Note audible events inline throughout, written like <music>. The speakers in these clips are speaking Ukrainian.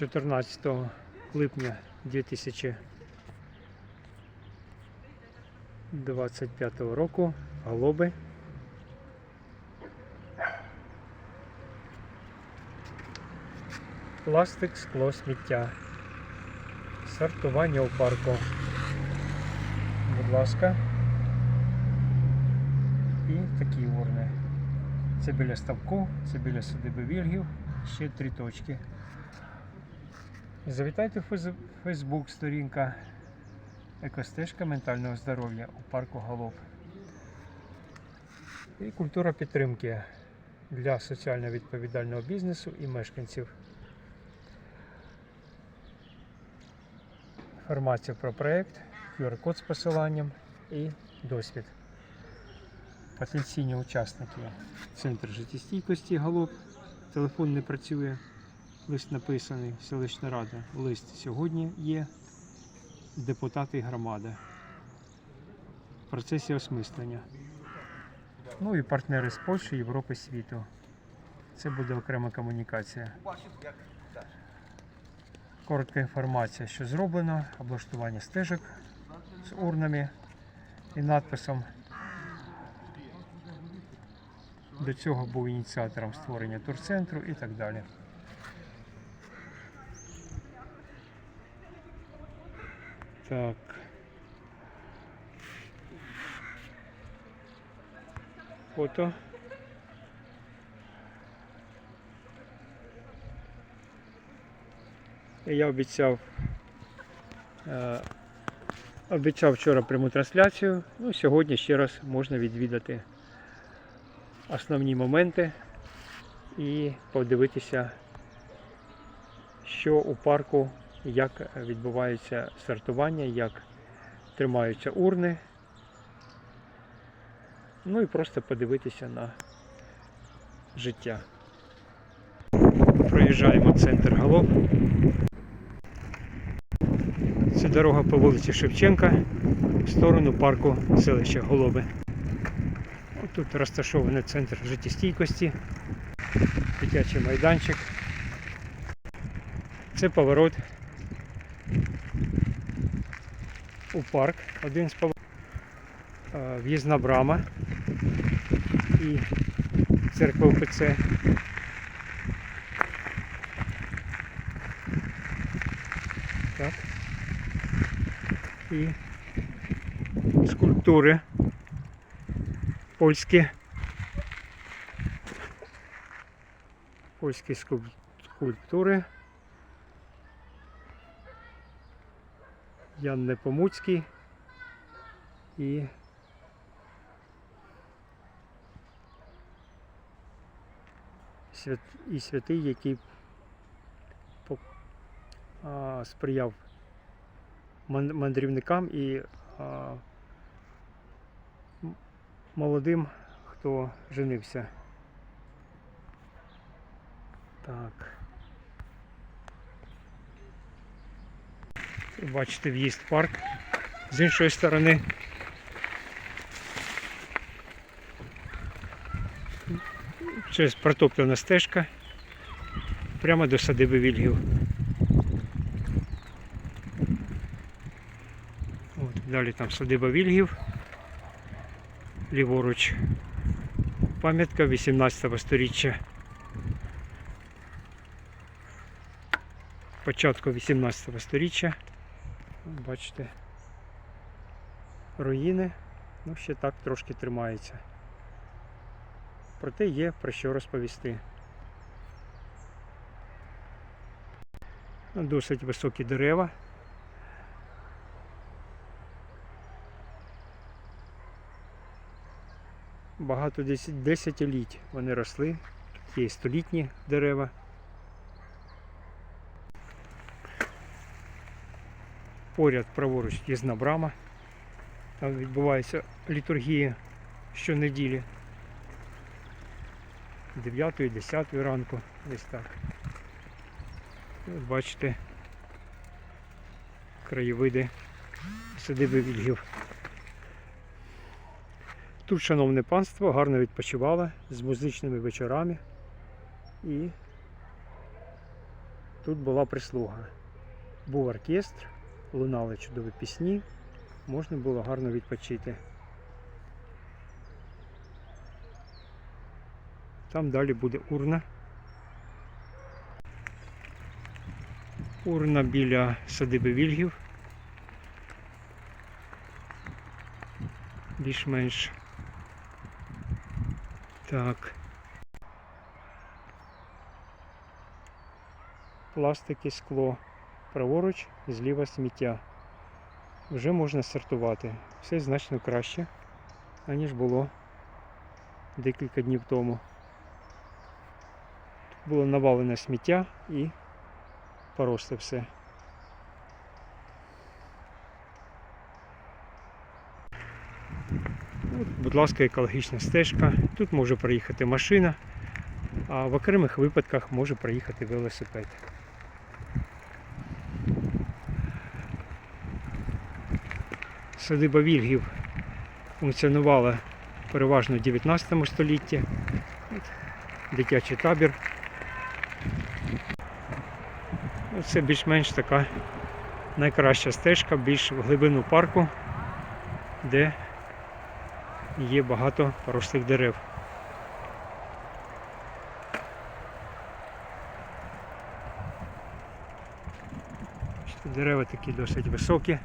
14 липня 2025 року голуби. Пластик, скло, сміття. Сортування у парку. Будь ласка. І такі урни. Це біля ставку, це біля садиби Вільгів, ще три точки. Завітайте в Фейсбук, сторінка Екостежка ментального здоров'я у парку Голов. І культура підтримки для соціально відповідального бізнесу і мешканців. Інформація про проект, QR-код з посиланням і досвід. Потенційні учасники. Центр життєстійкості Голуб. Телефон не працює. Лист написаний, селищна рада. Лист сьогодні є. Депутати і громада. В процесі осмислення. Ну і партнери з Польщі, Європи, світу. Це буде окрема комунікація. Коротка інформація, що зроблено, облаштування стежок з урнами і надписом. До цього був ініціатором створення турцентру і так далі. Так. Фото. Я обіцяв е, обіцяв вчора пряму трансляцію. Ну, сьогодні ще раз можна відвідати основні моменти і подивитися, що у парку, як відбувається сортування, як тримаються урни. Ну і просто подивитися на життя. Проїжджаємо центр голов. Це дорога по вулиці Шевченка в сторону парку селища Голоби. Тут розташований центр життєстійкості, дитячий майданчик. Це поворот у парк, один з поворотів. В'їзна брама і церква УПЦ. Так. І скульптури польські. Польські скульп- скульптури. Ян Непомуцький і свят... і святий, який а, сприяв мандрівникам і молодим, хто женився. Так. Бачите в'їзд в парк. З іншої сторони. Через протоплена стежка прямо до садиби Вільгів. От, далі там садиба Вільгів. Ліворуч. Пам'ятка 18 сторіччя. Початку 18 сторіччя. Бачите. Руїни. Ну, ще так трошки тримається. Проте є про що розповісти. Досить високі дерева. Багато десятиліть вони росли. Тут є столітні дерева. Поряд праворуч в'їзна брама. Там відбувається літургія щонеділі. 9-10 ранку, десь так. От бачите краєвиди садиби Вільгів. Тут, шановне панство, гарно відпочивало з музичними вечорами і тут була прислуга. Був оркестр, лунали чудові пісні, можна було гарно відпочити. Там далі буде урна. Урна біля садиби Вільгів. Більш-менш. Так. Пластики, скло. Праворуч, зліва сміття. Вже можна сортувати. Все значно краще, аніж було декілька днів тому. Тут було навалене сміття і поросте все. Будь ласка, екологічна стежка. Тут може проїхати машина, а в окремих випадках може проїхати велосипед. Садиба Вільгів функціонувала переважно в 19 столітті. Дитячий табір. Це більш-менш така найкраща стежка, більш в глибину парку, де є багато порослих дерев. Дерева такі досить високі.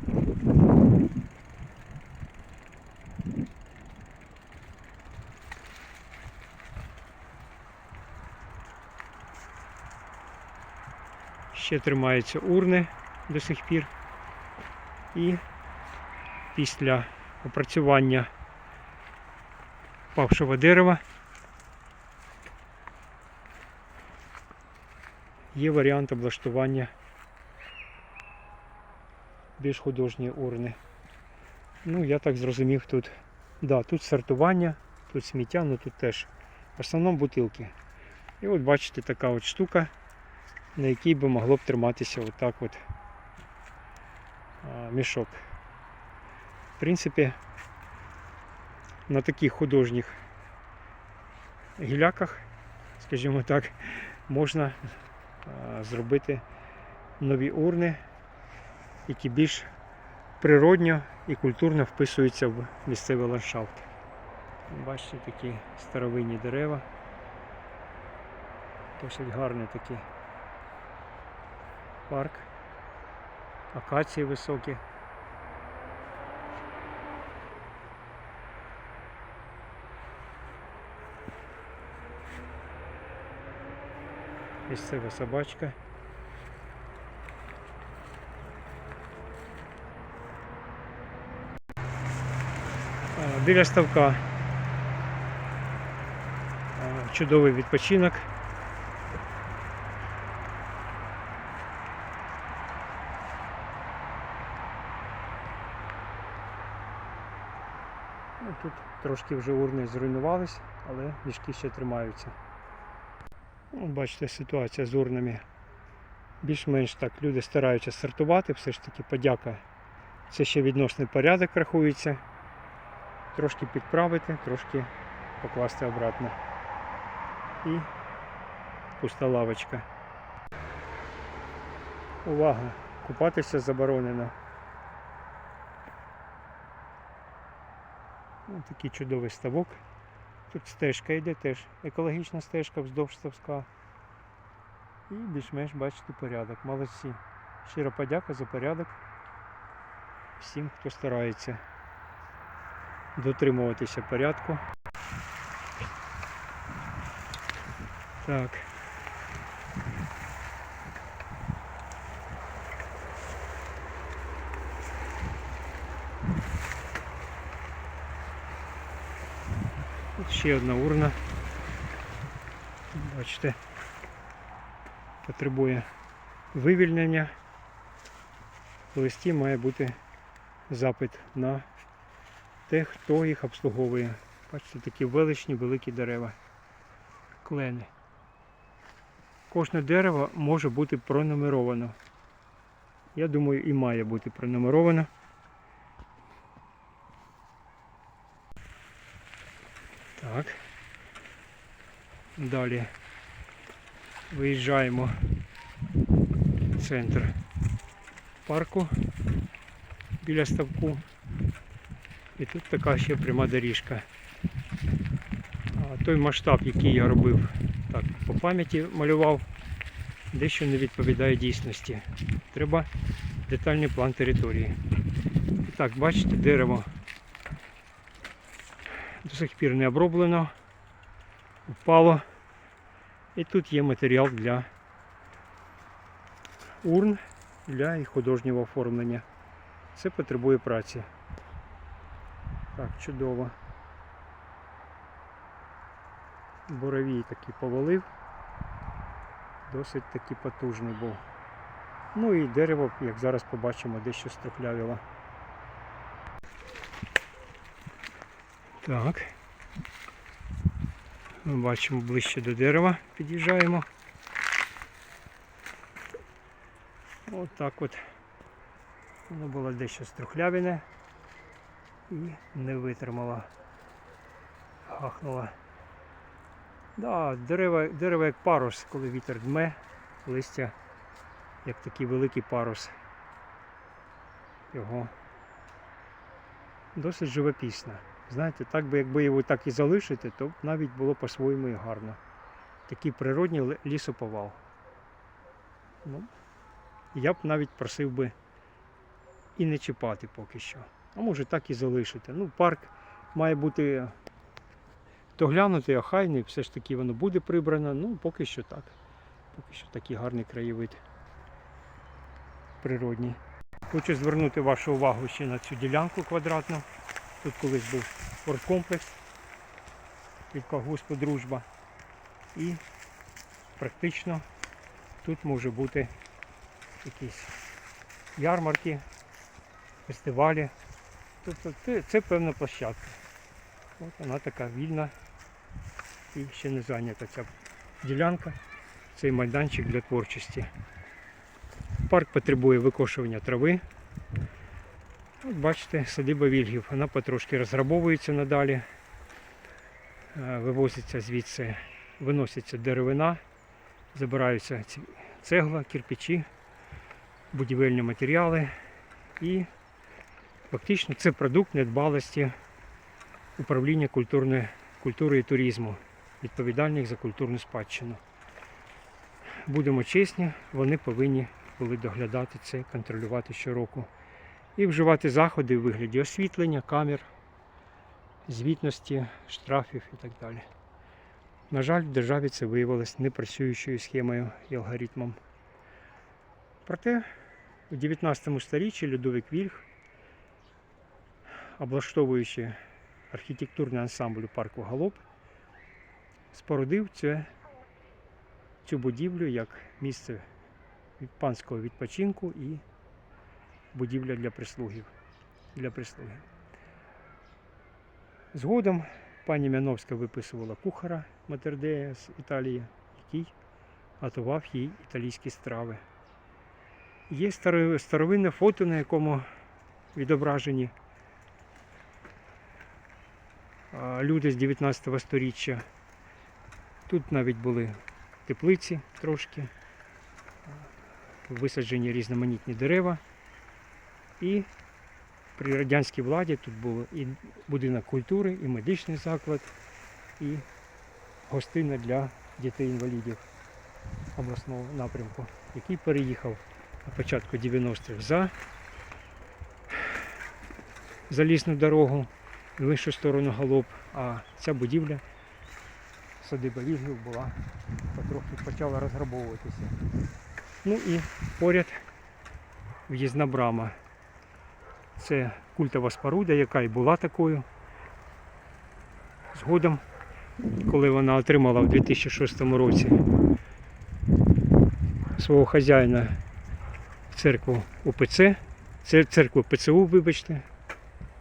Ще тримаються урни до сих пір. І після опрацювання павшого дерева є варіант облаштування більш художньої урни. Ну, я так зрозумів тут. Да, тут сортування, тут сміття, ну тут теж. В основному бутилки. І от бачите, така от штука, на якій би могло б триматися отак от мішок. В принципі, на таких художніх гіляках, скажімо так, можна зробити нові урни, які більш природньо і культурно вписуються в місцевий ландшафт. Бачите, такі старовинні дерева. Досить гарний такий парк. Акації високі. Місцева собачка. Біля ставка чудовий відпочинок. Ну, тут трошки вже урни зруйнувались, але мішки ще тримаються. Ну, бачите, ситуація з урнами. Більш-менш так люди стараються сортувати, все ж таки подяка. Це ще відносний порядок рахується. Трошки підправити, трошки покласти обратно. І пуста лавочка. Увага! Купатися заборонено. Такий чудовий ставок. Тут стежка йде теж, екологічна стежка вздовж ставка. І більш-менш бачите порядок. Молодці. Щира подяка за порядок всім, хто старається дотримуватися порядку. Так. Ще одна урна. Бачите, потребує вивільнення. В листі має бути запит на те, хто їх обслуговує. Бачите, такі величні великі дерева. Клени. Кожне дерево може бути пронумеровано. Я думаю, і має бути пронумеровано. Так. Далі виїжджаємо в центр парку біля ставку. І тут така ще пряма доріжка. А той масштаб, який я робив, так, по пам'яті малював, дещо не відповідає дійсності. Треба детальний план території. І так, бачите, дерево до сих пір не оброблено, впало. І тут є матеріал для урн для їх художнього оформлення. Це потребує праці. Так, чудово. Боровій такий повалив. Досить таки потужний був. Ну і дерево, як зараз побачимо, дещо струхлявіло. Так. Ми бачимо ближче до дерева, під'їжджаємо. От так от. Воно було дещо струхлявіне і не витримало. Гахнуло. Да, дерево, дерево як парус, коли вітер дме, листя як такий великий парус. Його досить живописно. Знаєте, так би якби його так і залишити, то навіть було по-своєму і гарно. Такий природній лісоповал. Ну, я б навіть просив би і не чіпати поки що. А може так і залишити. Ну, парк має бути доглянутий, охайний, все ж таки воно буде прибрано. Ну, поки що так. Поки що такий гарний краєвид природній. Хочу звернути вашу увагу ще на цю ділянку квадратну. Тут колись був спорткомплекс колгоспу дружба. І практично тут може бути якісь ярмарки, фестивалі. Тобто це, це певна площадка. От вона така вільна і ще не зайнята ця ділянка, цей майданчик для творчості. Парк потребує викошування трави. От бачите, садиба вільгів, вона потрошки розграбовується надалі. Е, Вивозиться звідси, виноситься деревина, забираються цегла, кирпичі, будівельні матеріали. І фактично це продукт недбалості управління культурної, культури і туризму, відповідальних за культурну спадщину. Будемо чесні, вони повинні були доглядати це, контролювати щороку і вживати заходи у вигляді освітлення, камер, звітності, штрафів і так далі. На жаль, в державі це виявилось непрацюючою схемою і алгоритмом. Проте у 19 сторіччі Людовик Вільх, облаштовуючи архітектурний ансамбль у парку Галоп, спорудив це, цю будівлю як місце панського відпочинку і будівля для прислугів. Для прислуги. Згодом пані Мяновська виписувала кухара Матердея з Італії, який готував їй італійські страви. Є старовинне фото, на якому відображені люди з 19 століття. Тут навіть були теплиці трошки, висаджені різноманітні дерева. І при радянській владі тут був і будинок культури, і медичний заклад, і гостина для дітей-інвалідів обласного напрямку, який переїхав на початку 90-х за залізну дорогу в іншу сторону галоп, а ця будівля садиба Вільгів була потрохи почала розграбовуватися. Ну і поряд в'їзна брама. Це культова споруда, яка і була такою. Згодом, коли вона отримала в 2006 році свого хазяїна в церкву УПЦ, це церкву ПЦУ, вибачте,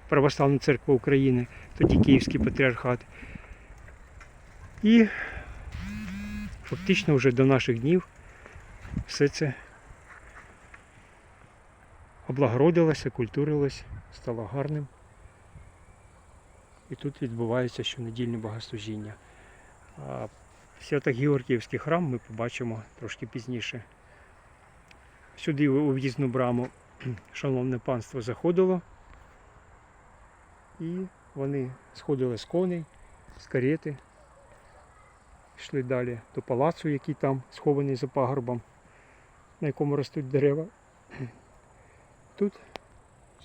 Православна церква України, тоді Київський патріархат. І фактично вже до наших днів все це облагородилося, культурилось, стало гарним. І тут відбувається щонедільне богослужіння. А Свято-Георгіївський храм ми побачимо трошки пізніше. Сюди у в'їзну браму <clears throat> шановне панство заходило. І вони сходили з коней, з карети, йшли далі до палацу, який там схований за пагорбом, на якому ростуть дерева. Тут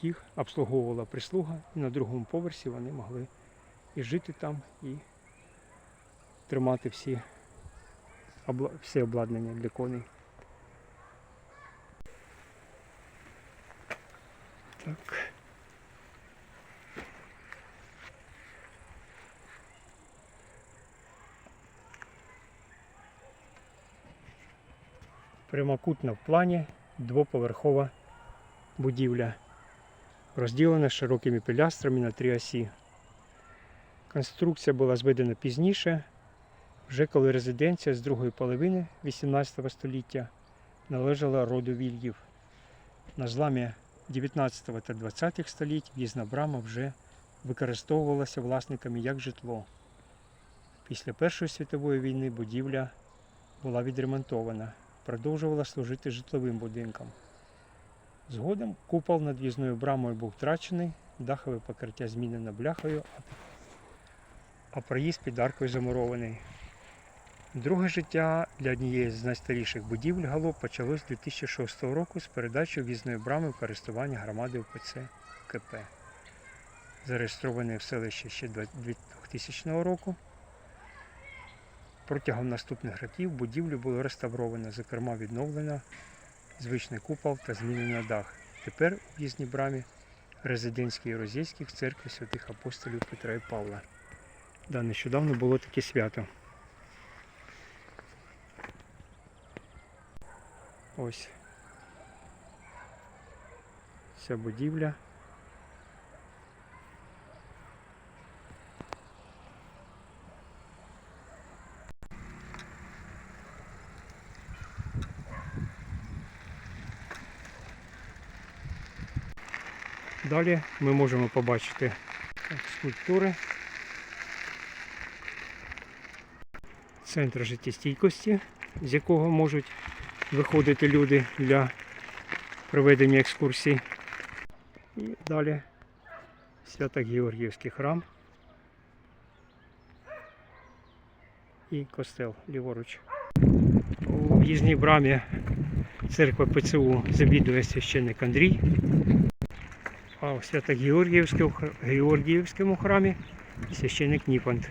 їх обслуговувала прислуга, і на другому поверсі вони могли і жити там, і тримати всі, все обладнання для коней. Так. Прямокутна в плані двоповерхова будівля, розділена широкими пілястрами на три осі. Конструкція була зведена пізніше, вже коли резиденція з другої половини 18 століття належала роду Вільїв. На зламі 19 та 20 століть в'їзна брама вже використовувалася власниками як житло. Після Першої світової війни будівля була відремонтована, продовжувала служити житловим будинком. Згодом купол над в'їзною брамою був втрачений, дахове покриття змінено бляхою, а- проїзд під аркою замурований. Друге життя для однієї з найстаріших будівель Галоп почалось 2006 року з передачою в'їзної брами в користування громади УПЦ КП. Зареєстрований в селищі ще 2000 року. Протягом наступних років будівлю було реставровано, зокрема відновлено звичний купол та змінено дах. Тепер у в'їзній брамі резидентський розійських церкви святих апостолів Петра і Павла. Да, нещодавно було таке свято. Ось ця будівля. Далі ми можемо побачити скульптури. Центр життєстійкості, з якого можуть виходити люди для проведення екскурсій. І далі Свято-Георгіївський храм і костел ліворуч. У в'їзній брамі церква ПЦУ завідує священник Андрій. А у Свято-Георгіївському Георгіївському храмі священник Ніпант,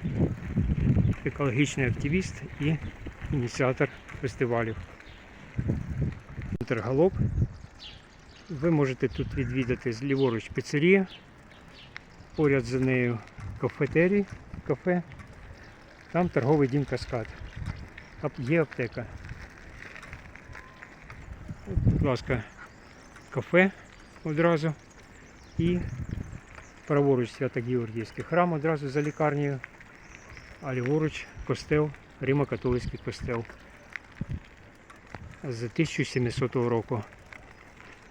екологічний активіст і ініціатор фестивалів. Галоп. Ви можете тут відвідати ліворуч піцерія, поряд за нею кафетерій, кафе, там торговий дім Каскад. Є аптека. Будь ласка, кафе одразу і праворуч Свято-Георгіївський храм одразу за лікарнею, а ліворуч костел, Римо-католицький костел з 1700 року.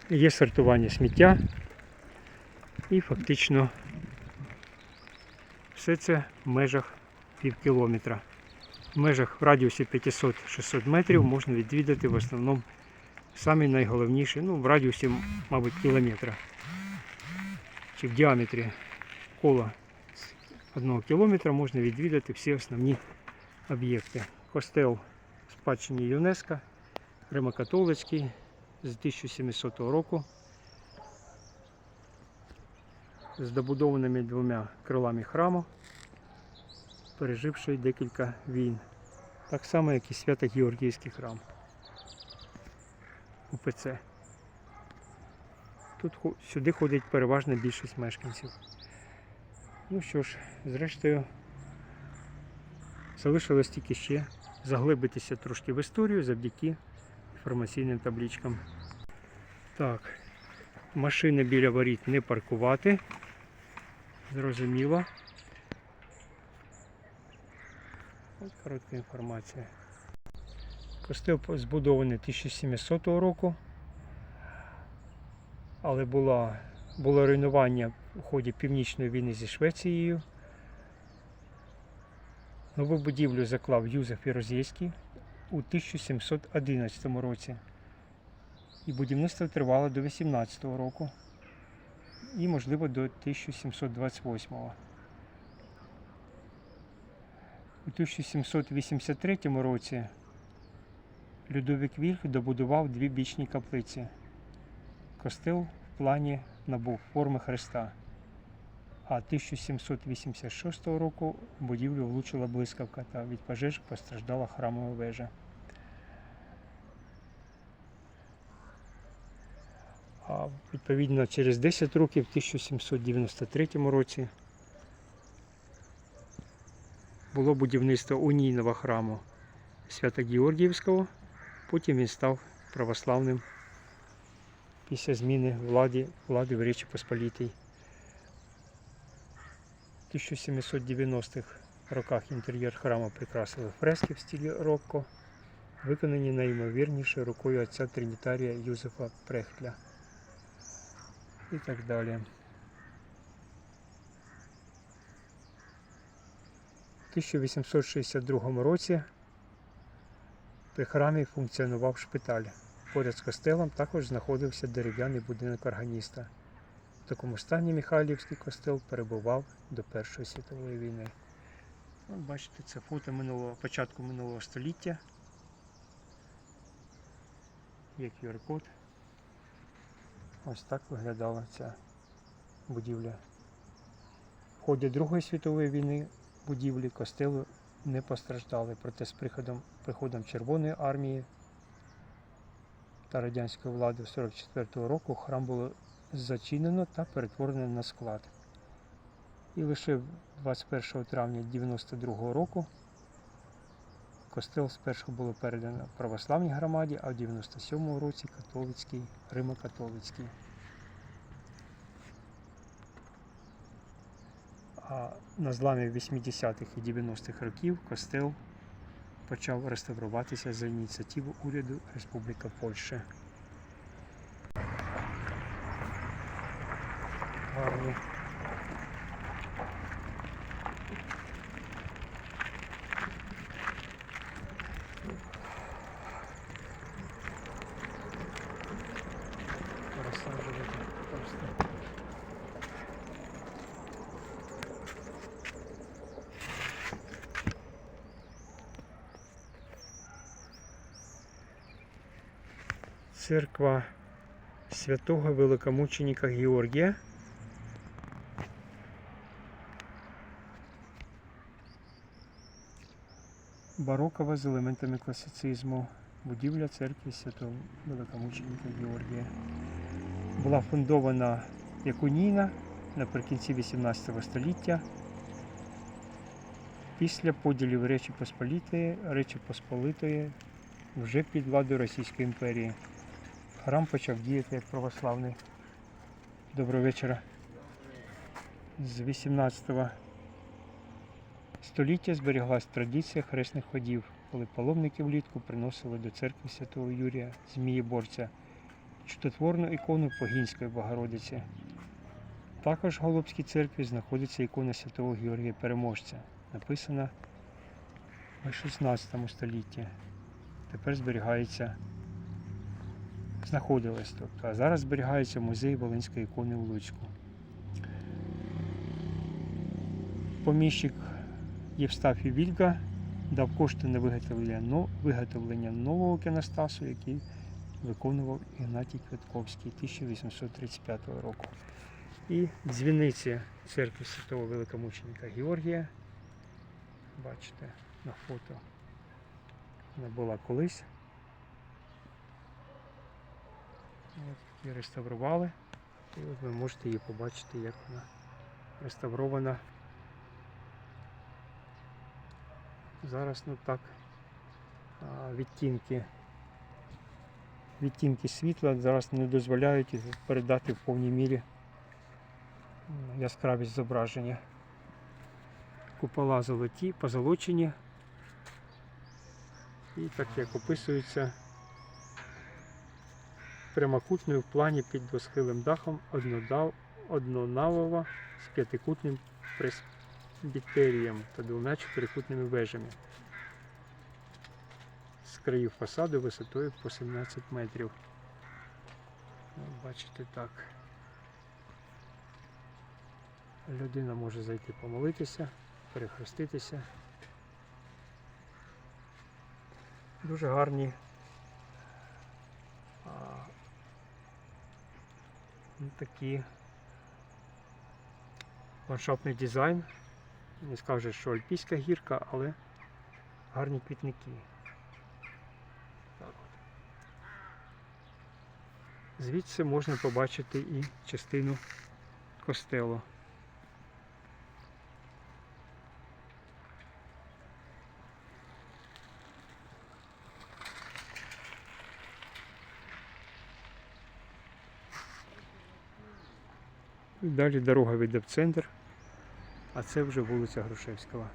Є сортування сміття і фактично все це в межах пів кілометра. В межах в радіусі 500-600 метрів можна відвідати в основному самі найголовніші, ну в радіусі, мабуть, кілометра. Чи в діаметрі кола одного кілометра можна відвідати всі основні об'єкти. Костел спадщині ЮНЕСКО, Римокатолицький з 1700 року з добудованими двома крилами храму, переживши декілька війн. Так само, як і Свято-Георгійський храм УПЦ. Тут сюди ходить переважна більшість мешканців. Ну що ж, зрештою, залишилось тільки ще заглибитися трошки в історію завдяки інформаційним табличкам. Так, машини біля воріт не паркувати. Зрозуміло. От коротка інформація. Костел збудований 1700 року, але була, було руйнування у ході Північної війни зі Швецією. Нову будівлю заклав Юзеф Єрозєйський у 1711 році. І будівництво тривало до 18-го року і, можливо, до 1728-го. У 1783 році Людовік Вільх добудував дві бічні каплиці. Костел в плані набув форми Христа. А 1786 року будівлю влучила блискавка та від пожеж постраждала храмова вежа. А відповідно через 10 років, в 1793 році, було будівництво унійного храму Свято-Георгіївського. Потім він став православним після зміни влади, влади в Речі Посполітій. В 1790-х роках інтер'єр храму прикрасили фрески в стилі рокко, виконані найімовірніше рукою отця Тринітарія Юзефа Прехтля і так далі. У 1862 році при храмі функціонував шпиталь. Поряд з костелом також знаходився дерев'яний будинок органіста. В такому стані Михайлівський костел перебував до Першої світової війни. От бачите, це фото минулого, початку минулого століття. Є QR-код. Ось так виглядала ця будівля. В ході Другої світової війни будівлі костелу не постраждали, проте з приходом, приходом Червоної армії та радянської влади 44-го року храм було зачинено та перетворено на склад. І лише 21 травня 92 року костел спершу було передано православній громаді, а в 97-му році католицький, Римо-католицький. А на зламі 80-х і 90-х років костел почав реставруватися за ініціативу уряду Республіка Польща. Гарно. Розсаджувати просто. Церква святого великомученика Георгія. Барокова з елементами класицизму. Будівля церкви святого великомученика Георгія. Була фундована як унійна наприкінці 18 століття. Після поділів Речі Посполітої, Речі Посполитої вже під владою Російської імперії. Храм почав діяти як православний. Доброго вечора. З 18 століття зберіглась традиція хресних ходів, коли паломники влітку приносили до церкви святого Юрія Змієборця чудотворну ікону Погінської Богородиці. Також в Голубській церкві знаходиться ікона святого Георгія Переможця, написана у 16 столітті. Тепер зберігається знаходилась. Тобто, а зараз зберігається музей Волинської ікони в Луцьку. Поміщик Євстафій Вільга дав кошти на виготовлення, нового кіностасу, який виконував Ігнатій Квитковський 1835 року. І дзвіниця церкви Святого Великомученика Георгія. Бачите на фото. Вона була колись. От, її реставрували. І от ви можете її побачити, як вона реставрована. Зараз ну так відтінки. Відтінки світла зараз не дозволяють передати в повній мірі яскравість зображення. Купола золоті, позолочені. І так як описується прямокутною в плані під двосхилим дахом однонавова з п'ятикутним пресбітерієм та двома чотирикутними вежами. З країв фасаду висотою по 17 метрів. Бачите, так. Людина може зайти помолитися, перехреститися. Дуже гарні такі ландшафтний дизайн. Не скажу, що альпійська гірка, але гарні квітники. Звідси можна побачити і частину костелу. Далі дорога веде в центр, а це вже вулиця Грушевського.